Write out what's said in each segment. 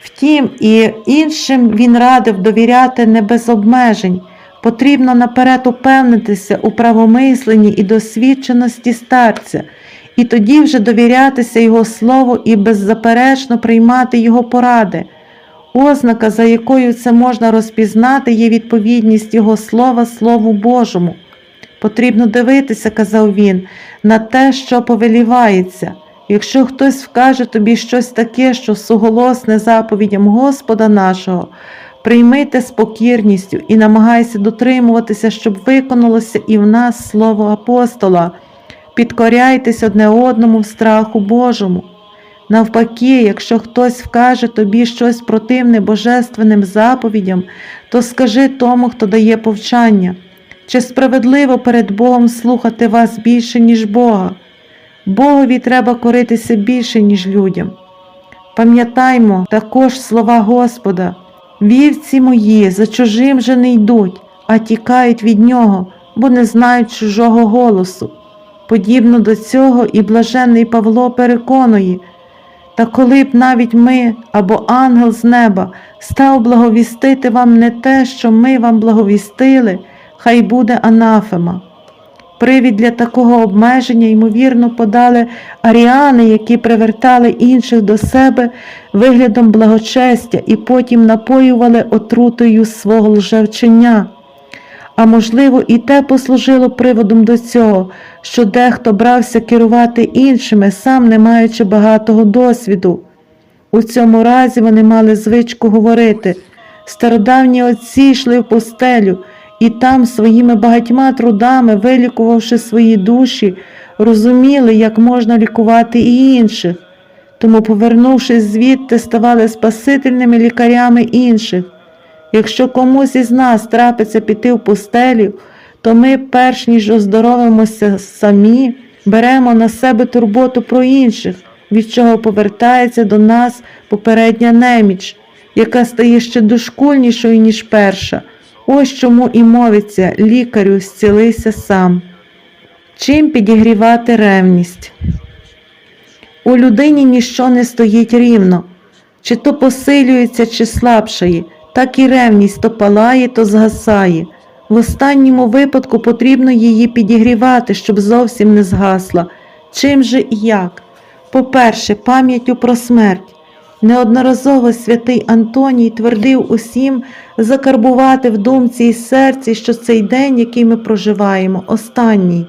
Втім, і іншим він радив довіряти не без обмежень. Потрібно наперед упевнитися у правомисленні і досвідченості старця, і тоді вже довірятися його слову і беззаперечно приймати його поради. Ознака, за якою це можна розпізнати, є відповідність його слова Слову Божому. Потрібно дивитися, казав він, на те, що повелівається. Якщо хтось вкаже тобі щось таке, що суголосне заповідям Господа нашого, прийми те з покірністю і намагайся дотримуватися, щоб виконалося і в нас слово апостола. Підкоряйтесь одне одному в страху Божому. Навпаки, якщо хтось вкаже тобі щось противне божественним заповідям, то скажи тому, хто дає повчання. Чи справедливо перед Богом слухати вас більше, ніж Бога? Богові треба коритися більше, ніж людям. Пам'ятаймо також слова Господа, вівці мої за чужим же не йдуть, а тікають від нього, бо не знають чужого голосу. Подібно до цього і блаженний Павло переконує, та коли б навіть ми або ангел з неба став благовістити вам не те, що ми вам благовістили, хай буде анафема. Привід для такого обмеження, ймовірно, подали аріани, які привертали інших до себе виглядом благочестя і потім напоювали отрутою свого лжевчення. А можливо, і те послужило приводом до цього, що дехто брався керувати іншими, сам не маючи багатого досвіду. У цьому разі вони мали звичку говорити стародавні отці йшли в постелю, і там своїми багатьма трудами, вилікувавши свої душі, розуміли, як можна лікувати і інших. Тому, повернувшись звідти, ставали спасительними лікарями інших. Якщо комусь із нас трапиться піти в пустелю, то ми, перш ніж оздоровимося самі, беремо на себе турботу про інших, від чого повертається до нас попередня неміч, яка стає ще дошкульнішою, ніж перша. Ось чому і мовиться лікарю, зцілися сам. Чим підігрівати ревність? У людині ніщо не стоїть рівно, чи то посилюється, чи слабшає, так і ревність то палає, то згасає. В останньому випадку потрібно її підігрівати, щоб зовсім не згасла. Чим же і як? По-перше, пам'яттю про смерть. Неодноразово святий Антоній твердив усім закарбувати в думці і серці, що цей день, який ми проживаємо, останній.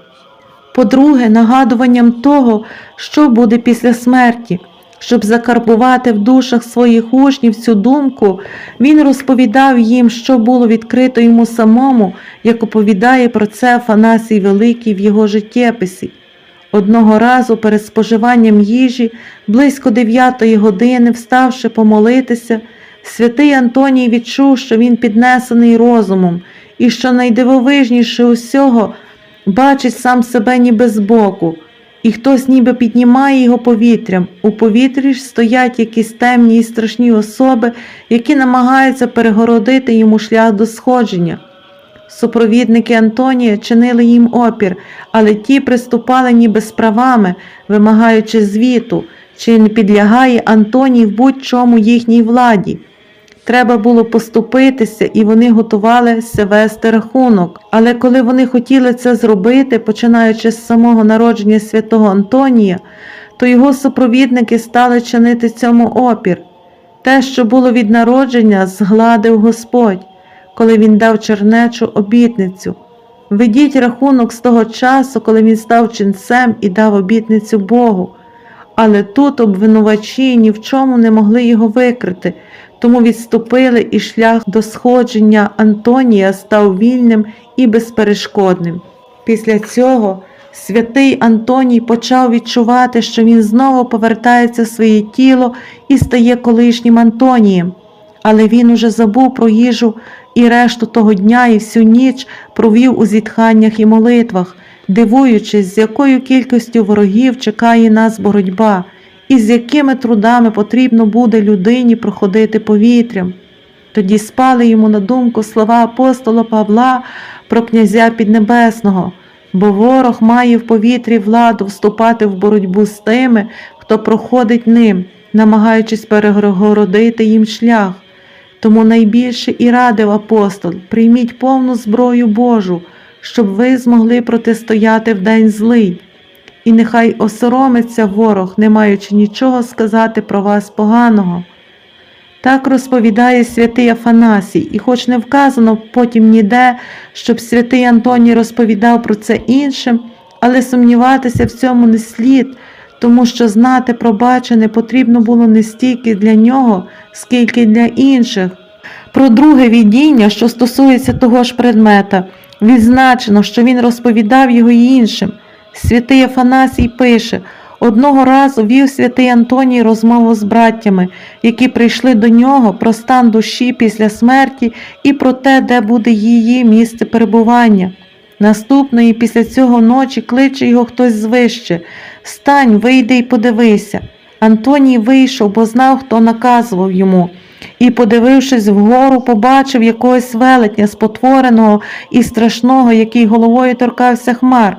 По-друге, нагадуванням того, що буде після смерті. Щоб закарбувати в душах своїх учнів цю думку, він розповідав їм, що було відкрито йому самому, як оповідає про це Афанасій Великий в його життєписі. Одного разу перед споживанням їжі, близько дев'ятої години, вставши помолитися, святий Антоній відчув, що він піднесений розумом, і що найдивовижніше усього бачить сам себе ніби збоку, і хтось ніби піднімає його повітрям. У повітрі ж стоять якісь темні і страшні особи, які намагаються перегородити йому шлях до сходження. Супровідники Антонія чинили їм опір, але ті приступали ніби з правами, вимагаючи звіту, чи не підлягає Антоній в будь-чому їхній владі. Треба було поступитися, і вони готувалися вести рахунок. Але коли вони хотіли це зробити, починаючи з самого народження святого Антонія, то його супровідники стали чинити цьому опір. Те, що було від народження, згладив Господь, коли він дав чернечу обітницю. Ведіть рахунок з того часу, коли він став ченцем і дав обітницю Богу. Але тут обвинувачі ні в чому не могли його викрити, тому відступили, і шлях до сходження Антонія став вільним і безперешкодним. Після цього святий Антоній почав відчувати, що він знову повертається в своє тіло і стає колишнім Антонієм. Але він уже забув про їжу і решту того дня і всю ніч провів у зітханнях і молитвах, дивуючись, з якою кількістю ворогів чекає нас боротьба, і з якими трудами потрібно буде людині проходити повітрям. Тоді спали йому на думку слова апостола Павла про князя Піднебесного, бо ворог має в повітрі владу вступати в боротьбу з тими, хто проходить ним, намагаючись перегородити їм шлях. Тому найбільше і радив апостол: прийміть повну зброю Божу, щоб ви змогли протистояти в день злий. І нехай осоромиться ворог, не маючи нічого сказати про вас поганого. Так розповідає святий Афанасій, і хоч не вказано потім ніде, щоб святий Антоній розповідав про це іншим, але сумніватися в цьому не слід, тому що знати про бачене потрібно було не стільки для нього, скільки для інших. Про друге відіння, що стосується того ж предмета, відзначено, що він розповідав його іншим. Святий Афанасій пише: одного разу вів святий Антоній розмову з браттями, які прийшли до нього про стан душі після смерті і про те, де буде її місце перебування. Наступної після цього ночі кличе його хтось звище. Стань, вийди і подивися. Антоній вийшов, бо знав, хто наказував йому, і, подивившись вгору, побачив якогось велетня спотвореного і страшного, який головою торкався хмар,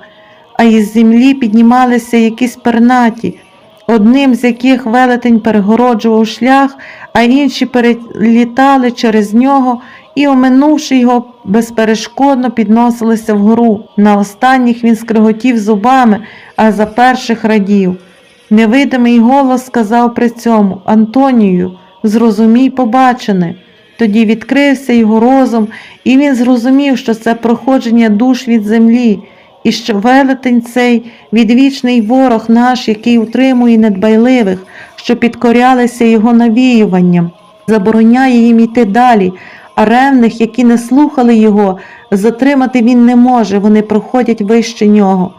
а із землі піднімалися якісь пернаті, одним з яких велетень перегороджував шлях, а інші перелітали через нього і, оминувши його, безперешкодно підносилися вгору. На останніх він скриготів зубами, а за перших радів. Невидимий голос сказав при цьому Антонію, зрозумій побачене. Тоді відкрився його розум, і він зрозумів, що це проходження душ від землі, і що велетень цей відвічний ворог наш, який утримує недбайливих, що підкорялися його навіюванням, забороняє їм йти далі, ревних, які не слухали його, затримати він не може, вони проходять вище нього.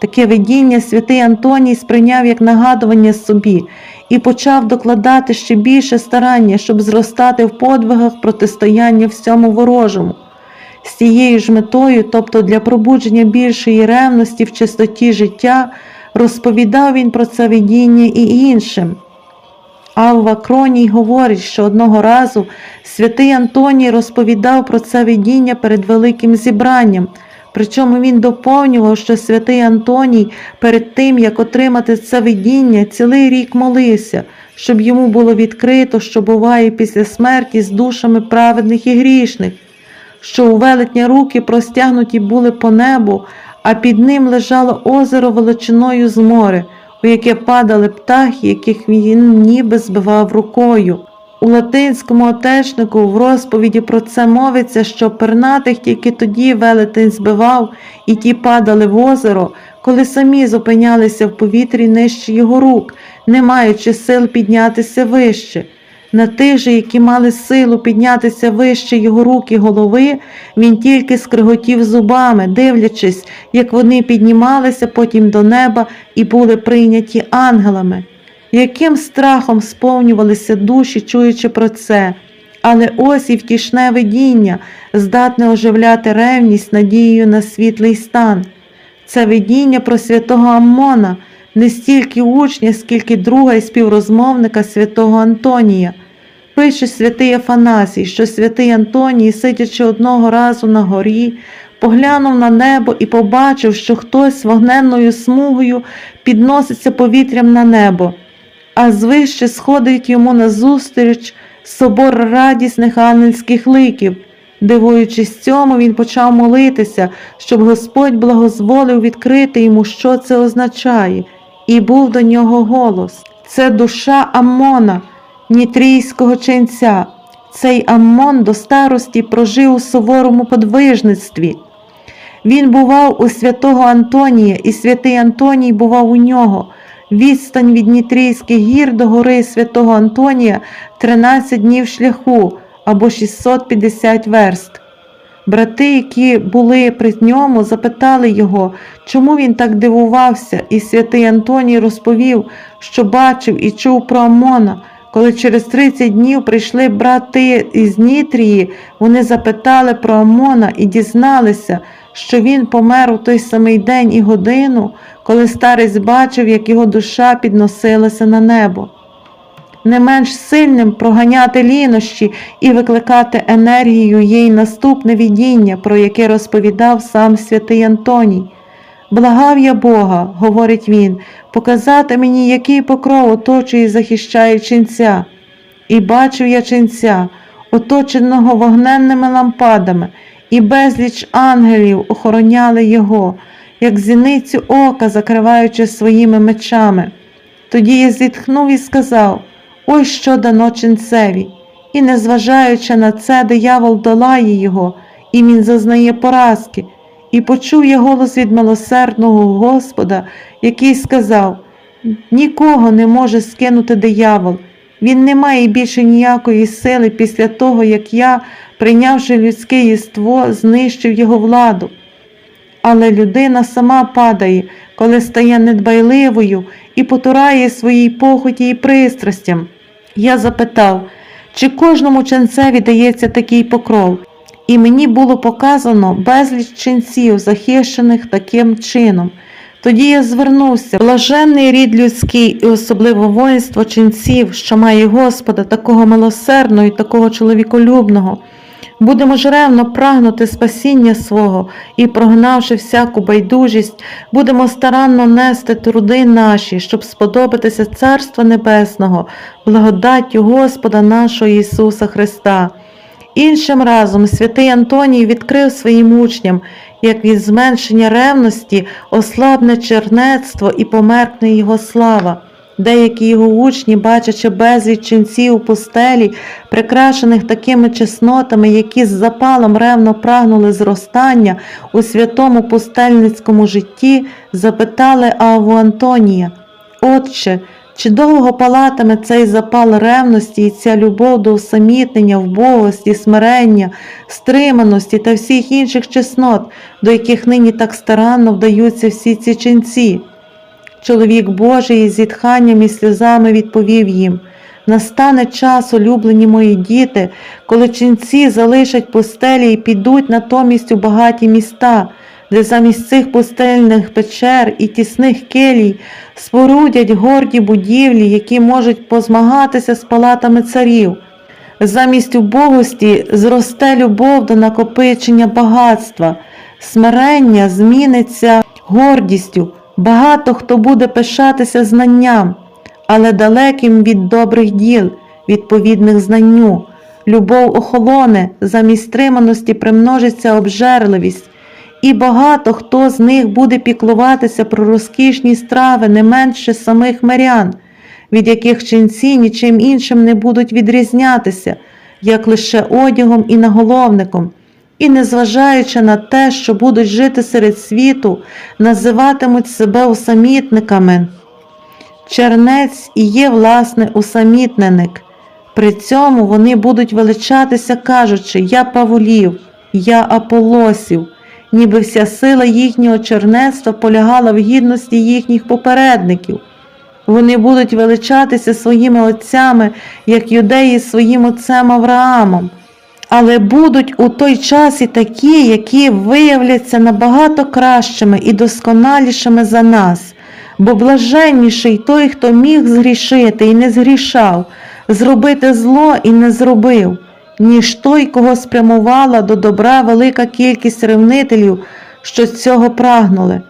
Таке видіння святий Антоній сприйняв як нагадування собі і почав докладати ще більше старання, щоб зростати в подвигах протистояння всьому ворожому. З цією ж метою, тобто для пробудження більшої ревності в чистоті життя, розповідав він про це видіння і іншим. Авва Кроній говорить, що одного разу святий Антоній розповідав про це видіння перед великим зібранням. Причому він доповнював, що святий Антоній перед тим, як отримати це видіння, цілий рік молився, щоб йому було відкрито, що буває після смерті з душами праведних і грішних, що у велетня руки простягнуті були по небу, а під ним лежало озеро величиною з море, у яке падали птахи, яких він ніби збивав рукою. У латинському отечнику в розповіді про це мовиться, що пернатих тільки тоді велетень збивав, і ті падали в озеро, коли самі зупинялися в повітрі нижче його рук, не маючи сил піднятися вище. На тих же, які мали силу піднятися вище його рук і голови, він тільки скриготів зубами, дивлячись, як вони піднімалися потім до неба і були прийняті ангелами яким страхом сповнювалися душі, чуючи про це, але ось і втішне видіння, здатне оживляти ревність надією на світлий стан. Це видіння про святого Аммона, не стільки учня, скільки друга і співрозмовника святого Антонія. Пише святий Афанасій, що святий Антоній, сидячи одного разу на горі, поглянув на небо і побачив, що хтось вогненною смугою підноситься повітрям на небо а звище сходить йому назустріч собор радісних ангельських ликів. Дивуючись цьому, він почав молитися, щоб Господь благозволив відкрити йому, що це означає, і був до нього голос. Це душа Аммона, нітрійського ченця. Цей Аммон до старості прожив у суворому подвижництві. Він бував у святого Антонія, і святий Антоній бував у нього. Відстань від Нітрійських гір до гори Святого Антонія 13 днів шляху або 650 верст. Брати, які були при ньому, запитали його, чому він так дивувався, і святий Антоній розповів, що бачив і чув про Амона. Коли через 30 днів прийшли брати із Нітрії, вони запитали про Амона і дізналися, що він помер у той самий день і годину, коли старець бачив, як його душа підносилася на небо. Не менш сильним проганяти лінощі і викликати енергію є й наступне відіння, про яке розповідав сам святий Антоній. Благав я Бога, говорить він, показати мені, який покров оточує і захищає ченця. І бачив я ченця, оточеного вогненними лампадами, і безліч ангелів охороняли його, як зіницю ока, закриваючи своїми мечами. Тоді я зітхнув і сказав: Ось що дано ченцеві. І, незважаючи на це, диявол долає його, і він зазнає поразки. І почув я голос від милосердного Господа, який сказав: Нікого не може скинути диявол. Він не має більше ніякої сили після того, як я, прийнявши людське єство, знищив його владу. Але людина сама падає, коли стає недбайливою і потурає своїй похоті і пристрастям. Я запитав, чи кожному ченцеві дається такий покров, і мені було показано безліч ченців, захищених таким чином. Тоді я звернувся, блаженний рід людський і особливо воїнство ченців, що має Господа, такого милосердного і такого чоловіколюбного. Будемо ж ревно прагнути спасіння свого і, прогнавши всяку байдужість, будемо старанно нести труди наші, щоб сподобатися Царства Небесного, благодаттю Господа нашого Ісуса Христа. Іншим разом святий Антоній відкрив своїм учням, як від зменшення ревності ослабне чернецтво і померкне його слава. Деякі його учні, бачачи безліч ченців у пустелі, прикрашених такими чеснотами, які з запалом ревно прагнули зростання у святому пустельницькому житті, запитали Аву Антонія, Отче, чи довго палатиме цей запал ревності і ця любов до усамітнення, вбогості, смирення, стриманості та всіх інших чеснот, до яких нині так старанно вдаються всі ці ченці? Чоловік Божий із зітханням і сльозами відповів їм: Настане час, улюблені мої діти, коли ченці залишать пустелі і підуть натомість у багаті міста, де замість цих пустельних печер і тісних келій спорудять горді будівлі, які можуть позмагатися з палатами царів. Замість убогості зросте любов до накопичення багатства, смирення зміниться гордістю. Багато хто буде пишатися знанням, але далеким від добрих діл, відповідних знанню. Любов охолоне, замість стриманості примножиться обжерливість, і багато хто з них буде піклуватися про розкішні страви не менше самих мирян, від яких ченці нічим іншим не будуть відрізнятися, як лише одягом і наголовником і, незважаючи на те, що будуть жити серед світу, називатимуть себе усамітниками. Чернець і є, власне, усамітненик. При цьому вони будуть величатися, кажучи, я Павлів, я Аполосів, ніби вся сила їхнього чернецтва полягала в гідності їхніх попередників. Вони будуть величатися своїми отцями, як юдеї своїм отцем Авраамом. Але будуть у той час і такі, які виявляться набагато кращими і досконалішими за нас, бо блаженніший той, хто міг згрішити і не згрішав, зробити зло і не зробив, ніж той, кого спрямувала до добра велика кількість ревнителів, що цього прагнули.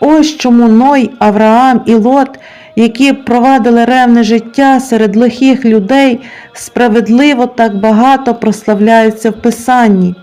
Ось чому Ной, Авраам і Лот які провадили ревне життя серед лихих людей, справедливо так багато прославляються в Писанні.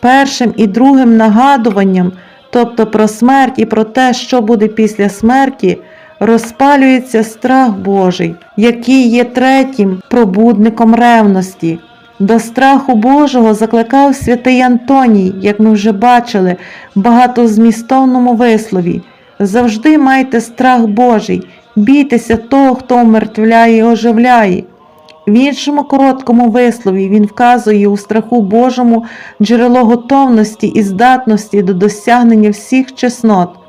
Першим і другим нагадуванням, тобто про смерть і про те, що буде після смерті, розпалюється страх Божий, який є третім пробудником ревності. До страху Божого закликав святий Антоній, як ми вже бачили, в багатозмістовному вислові. Завжди майте страх Божий, бійтеся того, хто умертвляє і оживляє. В іншому короткому вислові він вказує у страху Божому джерело готовності і здатності до досягнення всіх чеснот.